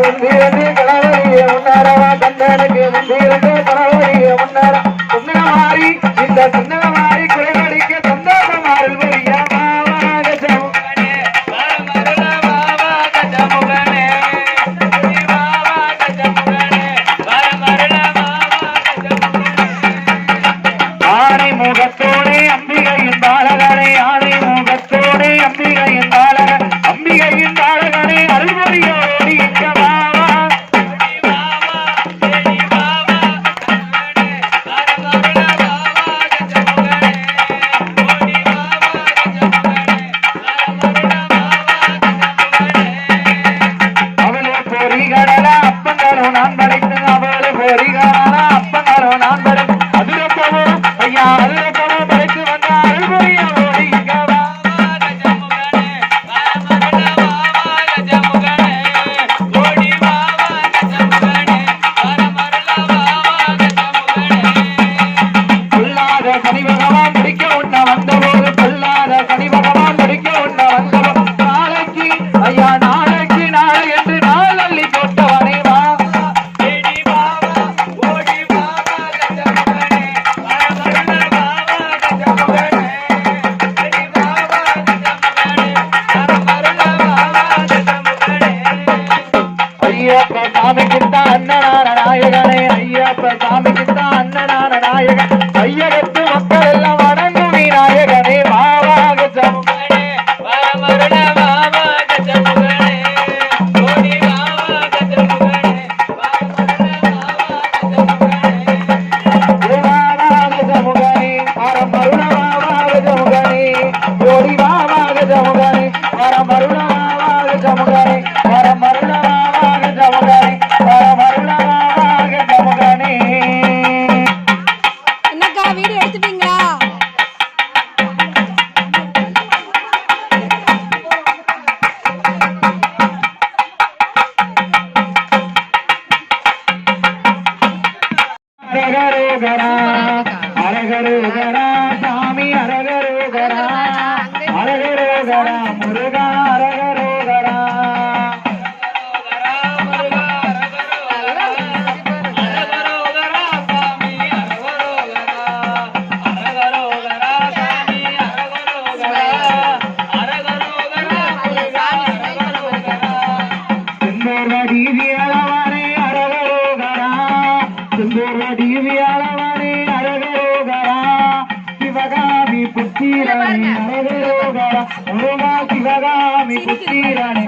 முந்திரண்டி கணவரியே முன்னாரவா கண்டனுக்கு முந்திரண்டி கணவரியே முன்னாரா சொன்ன மாறி முகத்தோடே அம்பிகையின் பாலகனை ஆடை முகத்தோடே அம்பிகையின் ஹரஹரா ஹரஹரா పుట్టిరని నరవేరోగడ ఓ మా శివగామి పుట్టిరని